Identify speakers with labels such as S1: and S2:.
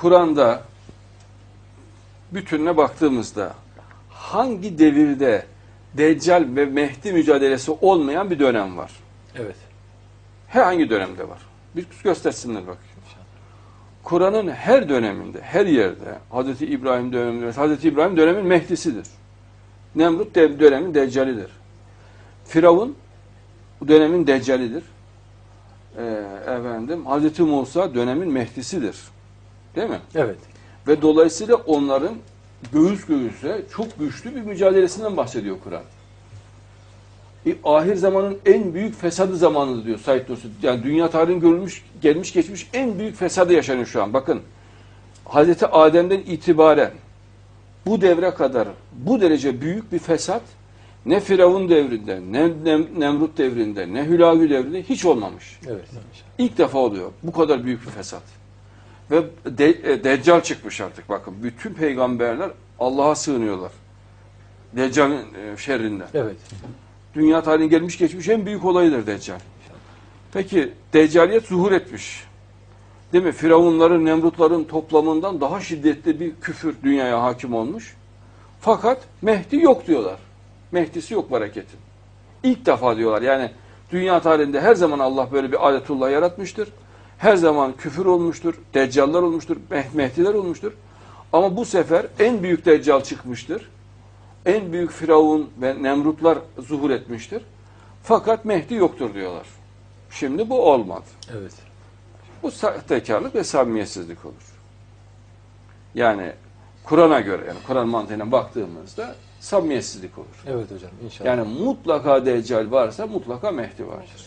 S1: Kur'an'da bütününe baktığımızda hangi devirde Deccal ve Mehdi mücadelesi olmayan bir dönem var?
S2: Evet.
S1: Herhangi dönemde var. Bir göstersinler bakayım. Kur'an'ın her döneminde, her yerde Hz. İbrahim döneminde, Hz. İbrahim dönemin Mehdi'sidir. Nemrut dönemin Deccalidir. Firavun bu dönemin Deccalidir. Ee, efendim Hz. Musa dönemin Mehdi'sidir. Değil mi?
S2: Evet.
S1: Ve dolayısıyla onların göğüs göğüse çok güçlü bir mücadelesinden bahsediyor Kur'an. E, ahir zamanın en büyük fesadı zamanıdır diyor Said Nursi. Yani dünya tarihinin görülmüş, gelmiş geçmiş en büyük fesadı yaşanıyor şu an. Bakın Hazreti Adem'den itibaren bu devre kadar bu derece büyük bir fesat ne Firavun devrinde, ne Nem- Nemrut devrinde, ne Hülagü devrinde hiç olmamış.
S2: Evet.
S1: İlk defa oluyor. Bu kadar büyük bir fesat. Ve de, e, Deccal çıkmış artık bakın. Bütün peygamberler Allah'a sığınıyorlar. Deccal'in e, şerrinden.
S2: Evet.
S1: Dünya tarihinin gelmiş geçmiş en büyük olayıdır Deccal. Peki Deccaliyet zuhur etmiş. Değil mi? Firavunların, Nemrutların toplamından daha şiddetli bir küfür dünyaya hakim olmuş. Fakat Mehdi yok diyorlar. Mehdisi yok bereketin. İlk defa diyorlar. Yani dünya tarihinde her zaman Allah böyle bir adetullah yaratmıştır. Her zaman küfür olmuştur, deccallar olmuştur, Meh- Mehdiler olmuştur. Ama bu sefer en büyük deccal çıkmıştır. En büyük Firavun ve Nemrutlar zuhur etmiştir. Fakat Mehdi yoktur diyorlar. Şimdi bu olmadı.
S2: Evet.
S1: Bu sahtekarlık ve samimiyetsizlik olur. Yani Kur'an'a göre, yani Kur'an mantığına baktığımızda samimiyetsizlik olur.
S2: Evet hocam inşallah.
S1: Yani mutlaka Deccal varsa mutlaka Mehdi vardır.